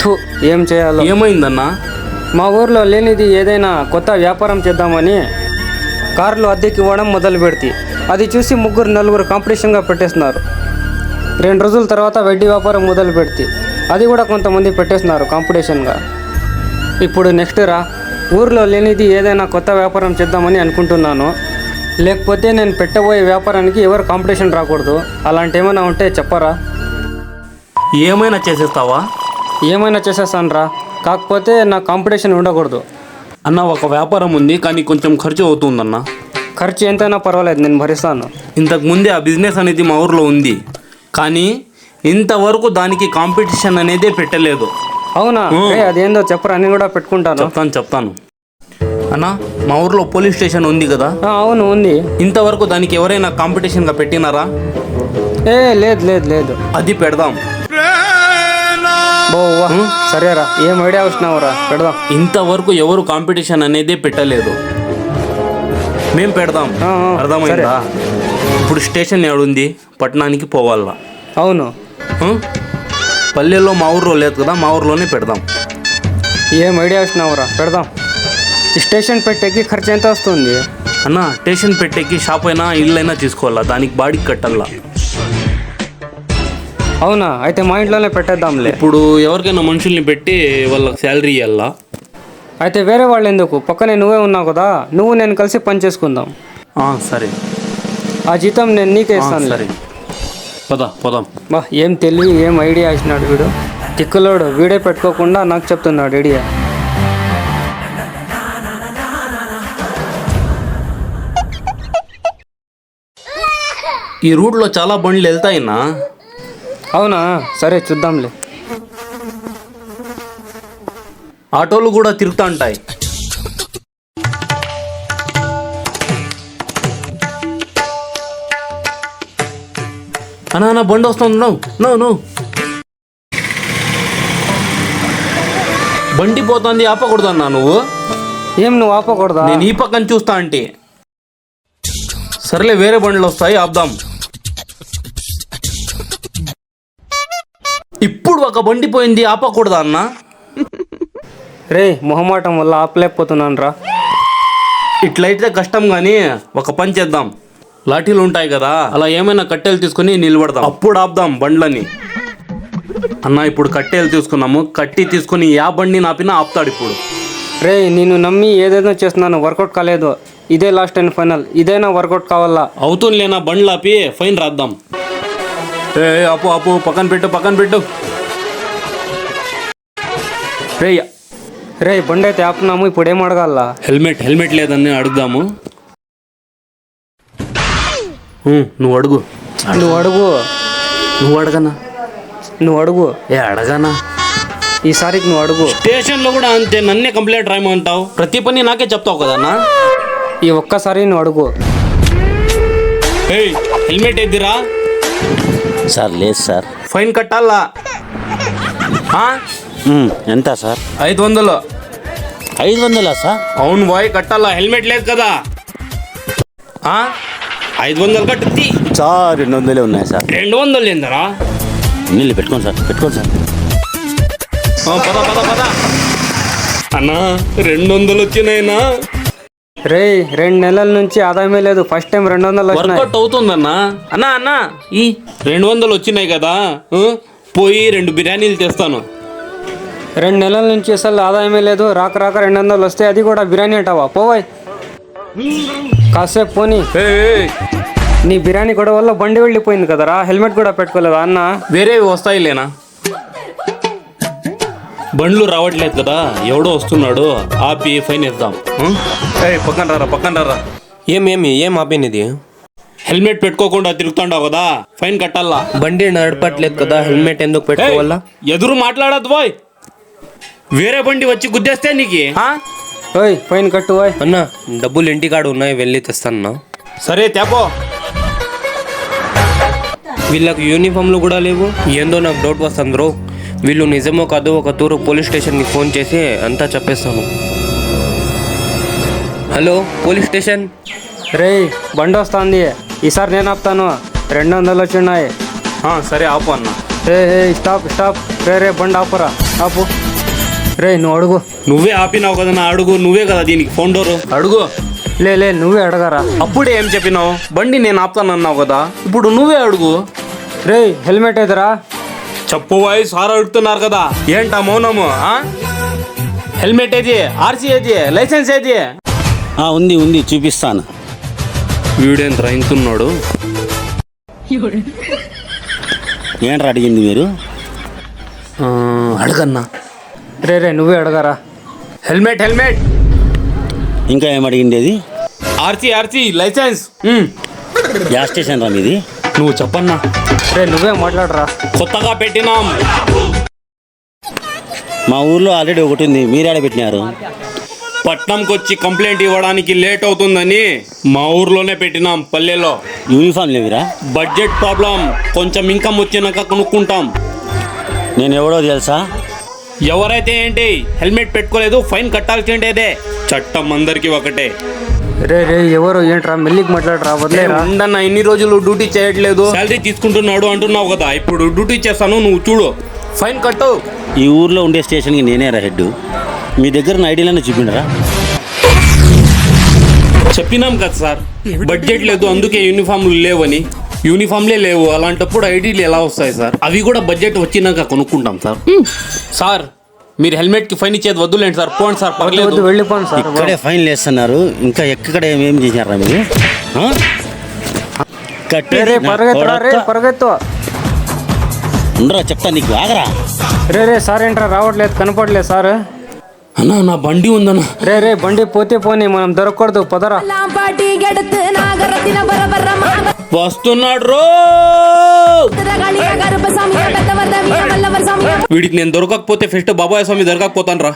థు ఏం చేయాలో? ఏమైందన్నా? మా ఊర్లో లేనిది ఏదైనా కొత్త వ్యాపారం చేద్దామని కార్లు అద్దెకి ఇవ్వడం మొదలు పెడితే అది చూసి ముగ్గురు నలుగురు కాంపిటీషన్గా పెట్టేస్తున్నారు. రెండు రోజుల తర్వాత వడ్డీ వ్యాపారం మొదలు పెడితే అది కూడా కొంతమంది పెట్టేస్తున్నారు కాంపిటీషన్గా. ఇప్పుడు నెక్స్ట్ రా ఊర్లో లేనిది ఏదైనా కొత్త వ్యాపారం చేద్దామని అనుకుంటున్నాను. లేకపోతే నేను పెట్టబోయే వ్యాపారానికి ఎవరు కాంపిటీషన్ రాకూడదు. అలాంటి ఏమైనా ఉంటే చెప్పరా? ఏమైనా చేసేస్తావా? ఏమైనా చేసేస్తాను రా కాకపోతే నా కాంపిటీషన్ ఉండకూడదు. అన్న ఒక వ్యాపారం ఉంది కానీ కొంచెం ఖర్చు అవుతుందన్న. ఖర్చు ఎంతైనా పర్వాలేదు నేను భరిస్తాను. ఇంతకు ముందే ఆ బిజినెస్ అనేది మా ఊర్లో ఉంది. కానీ ఇంతవరకు దానికి కాంపిటీషన్ అనేదే పెట్టలేదు. అవునా? ఏ అదేందో చెప్పరా నేను కూడా పెట్టుకుంటాను. చెప్తాను చెప్తాను. అన్న మా ఊర్లో పోలీస్ స్టేషన్ ఉంది కదా? ఆ, అవును ఉంది. ఇంతవరకు దానికి ఎవరైనా కాంపిటీషన్గా పెట్టినారా? ఏ లేదు లేదు లేదు. అది పెడదాం. బో వా. సరేరా ఏం ఐడియా వచ్చినావురా పెడదాం. ఇంతవరకు ఎవరు కాంపిటీషన్ అనేదే పెట్టలేదు. మేం పెడదాం. ఆ, ఆ, అర్థమైందా? ఇప్పుడు స్టేషన్ ఏడుంది? పట్టణానికి పోవాలా? అవును. ఆ? పల్లెల్లో మా ఊర్లో లేదు కదా మా ఊర్లోనే పెడదాం. ఏం ఐడియా వచ్చినావురా పెడదాం. ఈ స్టేషన్ పెట్టేకి ఖర్చు ఎంత వస్తుంది? అన్న స్టేషన్ పెట్టేకి షాప్ అయినా ఇల్లు అయినా తీసుకోవాలా? దానికి బాడీకి కట్టాలా అవునా? అయితే మా ఇంట్లోనే పెట్టేద్దాంలే. ఇప్పుడు ఎవరికైనా మనుషుల్ని పెట్టి వాళ్ళకి శాలరీ ఇవ్వాలా అయితే వేరే వాళ్ళు ఎందుకు పక్కనే నువ్వే ఉన్నావు కదా? నువ్వు నేను కలిసి పని చేసుకుందాం. ఆ, సరే. ఆ జీతం నేను నీకే ఆ, ఇస్తాను సరే. పద పోదాం. బా ఏం తెలివి ఏం ఐడియా ఇచ్చినాడు వీడు? తిక్కులోడు వీడే పెట్టుకోకుండా నాకు చెప్తున్నాడు ఐడియా. ఈ రూట్లో చాలా బండ్లు వెళ్తాయినా? అవునా? సరే చూద్దాంలే. ఆటోలు కూడా తిరుగుతూ ఉంటాయి అన్నా అన్న బండి వస్తుంది. No no no. బండి పోతుంది ఆపకూడదు అన్నా నువ్వు. ఏం నువ్వు ఆపకూడదా? నేను ఈ పక్కన చూస్తా అంటే సర్లే వేరే బండ్లు వస్తాయి ఆపుదాం. ఇప్పుడు ఒక బండి పోయింది ఆపకూడదా అన్నా? రే మొహమాటం వల్ల ఆపలేకపోతున్నాను రా ఇట్లయితే కష్టం కానీ ఒక పని చేద్దాం. లాఠీలు ఉంటాయి కదా అలా ఏమైనా కట్టెలు తీసుకుని నిలబడదాం. అప్పుడు ఆపుదాం బండ్లని. అన్న ఇప్పుడు కట్టెలు తీసుకున్నాము కట్టి తీసుకుని యా బండిని ఆపినా ఆపుతాడు ఇప్పుడు. రే నేను నమ్మి ఏదేదో చేస్తున్నాను వర్కౌట్ కాలేదు. ఇదే లాస్ట్ అండ్ ఫైనల్ ఇదైనా వర్కౌట్ కావాలా? అవుతుందిలేనా బండ్లు ఆపి ఫైన్ రాద్దాం. ఏ ఆపు ఆపు పక్కన పెట్టు పక్కన పెట్టు. రే రే బండి అయితే ఆపున్నాము ఇప్పుడు ఏం అడగాల? హెల్మెట్ హెల్మెట్ లేదని అడుగుదాము. నువ్వు అడుగు. నువ్వు అడుగు. నువ్వు అడగనా? నువ్వు అడుగు. ఏ అడగనా? ఈసారికి నువ్వు అడుగు. స్టేషన్లో కూడా అంతే నన్నే కంప్లైంట్ రాయమంటావు. ప్రతి పని నాకే చెప్తావు కదన్నా ఈ ఒక్కసారి నువ్వు అడుగు. ఏయ్ హెల్మెట్ ఎద్దిరా? సార్ లేదు సార్. ఫైన్ కట్టాలా? ఆ? ఎంత సార్? ఐదు వందలు. ఐదు వందలా సార్? అవును బాయ్ కట్టాలా? హెల్మెట్ లేదు కదా. ఆ? ఐదు వందలు కట్టుద్ది. సార్ రెండు వందలే ఉన్నాయి సార్. రెండు వందలు ఏందరా? నీళ్ళు పెట్టుకోండి సార్ పెట్టుకోండి సార్. పద పద పద. అన్నా రెండు వందలు వచ్చినాయినా? రే రెండు నెలల నుంచి ఆదాయమే లేదు. ఫస్ట్ టైం రెండు వందలు వచ్చినాయి. వర్కౌట్ అవుతుందన్నా. అన్నా అన్నా ఈ రెండు వందలు వచ్చినాయి కదా? పోయి రెండు బిర్యానీలు తెస్తాను. రెండు నెలల నుంచి అసలు ఆదాయమే లేదు. రాక రాక రెండు వందలు వస్తే అది కూడా బిర్యానీ అంటావా? పోవాయ్. కాసేపు పోనీ. నీ బిర్యానీ కూడా వల్ల బండి వెళ్ళిపోయింది కదరా హెల్మెట్ కూడా పెట్టుకోలేదా అన్న? వేరేవి వస్తాయి లేనా? బండ్లు రావట్లేదు కదా. ఎవడో వస్తున్నాడు. ఆపి ఫైన్ ఇద్దాం పక్కన రారా పక్కన రారా. ఏమేమి ఏం ఆపినది? హెల్మెట్ పెట్టుకోకుండా తిరుగుతుండావు కదా. ఫైన్ కట్టాలా? బండి నడపట్లేదు కదా హెల్మెట్ ఎందుకు పెట్టుకోవాలా? ఎదురు మాట్లాడద్దు బాయ్. వేరే బండి వచ్చి గుద్దేస్తే నీకు? ఆ? ఓయ్ ఫైన్ కట్టు ఓయ్. అన్న డబ్బులు ఇంటికాడ ఉన్నాయి వెళ్ళి తెస్తాను సరే తేపో. వీళ్ళకి యూనిఫామ్లు కూడా లేవు. ఏందో నాకు డౌట్ వస్తుంది బ్రో. వీళ్ళు నిజమో కాదో ఒక తూరు పోలీస్ స్టేషన్కి ఫోన్ చేసి అంతా చెప్పేస్తాను. Hello police station? రే బండి వస్తుంది. ఈసారి నేను ఆపుతాను. రెండు వందలు వచ్చి ఉన్నాయి ఆ, సరే ఆపు అన్న. ఏ ఏ స్టాప్ స్టాప్. రే రే బండి ఆపురా. ఆపు. రే నువ్వు అడుగు. నువ్వే ఆపినావు కదా నా అడుగు నువ్వే కదా దీనికి ఫోన్ డోరు అడుగు. లే లే నువ్వే అడగరా. అప్పుడే ఏం చెప్పినావు? బండి నేను ఆపుతానన్నావు కదా ఇప్పుడు నువ్వే అడుగు. రే హెల్మెట్ ఎదురా చెప్పు వాయి సార్ అడుగుతున్నారు కదా. ఏంటా మౌనము ఆ? హెల్మెట్ ఏది? ఆర్సీ ఏది? లైసెన్స్ ఏది? ఆ, ఉంది ఉంది చూపిస్తాను. వీడేంద్ర ఇంతున్నాడు? ఏంట్రా అడిగింది మీరు? అడగన్నా. రే రే నువ్వే అడగరా. Helmet helmet. ఇంకా ఏం అడిగింది అది ఆర్సీ ఆర్సీ లైసెన్స్. యా స్టేషన్ రా మీది. నువ్వు చెప్పన్నా. రే నువ్వే మాట్లాడరా. కొత్తగా పెట్టినాం. మా ఊర్లో ఆల్రెడీ ఒకటి ఉంది మీరేడ పెట్టినారు. పట్నంకి వచ్చి కంప్లైంట్ ఇవ్వడానికి లేట్ అవుతుందని మా ఊర్లోనే పెట్టినాం పల్లెలో. యూనిఫామ్ లేవిరా? బడ్జెట్ ప్రాబ్లం కొంచెం ఇన్కమ్ వచ్చినాక కొనుక్కుంటాం. నేను ఎవడో తెలుసా? ఎవరైతే ఏంటి హెల్మెట్ పెట్టుకోలేదు ఫైన్ కట్టాల్సిండేదే చట్టం అందరికి ఒకటే. రే రే ఎవరు? ఏంట్రా? మెల్లికి మాట్లాడరా? వదిలేరా? ఉండన్న ఇన్ని రోజులు డ్యూటీ చేయట్లేదు. శాలరీ తీసుకుంటున్నాడు అంటున్నావు కదా. ఇప్పుడు డ్యూటీ చేస్తాను నువ్వు చూడు. ఫైన్ కట్టు. ఈ ఊర్లో ఉండే స్టేషన్కి నేనే రా హెడ్ మీ దగ్గర ఉన్న ఐడియాలను చూపిండరా చెప్పినాం కదా సార్. బడ్జెట్ లేదు అందుకే యూనిఫామ్లు లేవని. యూనిఫామ్లే లేవు. అలాంటప్పుడు ఐడీలు ఎలా వస్తాయి సార్? అవి కూడా బడ్జెట్ వచ్చినాక కొనుక్కుంటాం సార్. సార్ మీరు హెల్మెట్కి ఫైన్ ఇచ్చేది వద్దులేండి సార్. పోండి సార్ పర్లేదు. వెళ్ళిపోండి సార్. ఇక్కడే ఫైన్ వేస్తున్నారు ఇంకా ఎక్కడ ఏమేం చేశారా మీరు. పరుగెత్తు ఉండరా చెప్తా నీకు ఆగరా. రే రే సార్ ఏంట్రా రావట్లేదు కనపడలేదు సార్. అన్నా నా బండి ఉందన్నా. రే రే బండి పోతే పోనీ మనం దొరకకూడదు పదరా. వస్తున్నాడు రో! వీడికి నేను దొరకకపోతే ఫస్ట్ బాబాయ్ స్వామి దొరకకపోతాను రా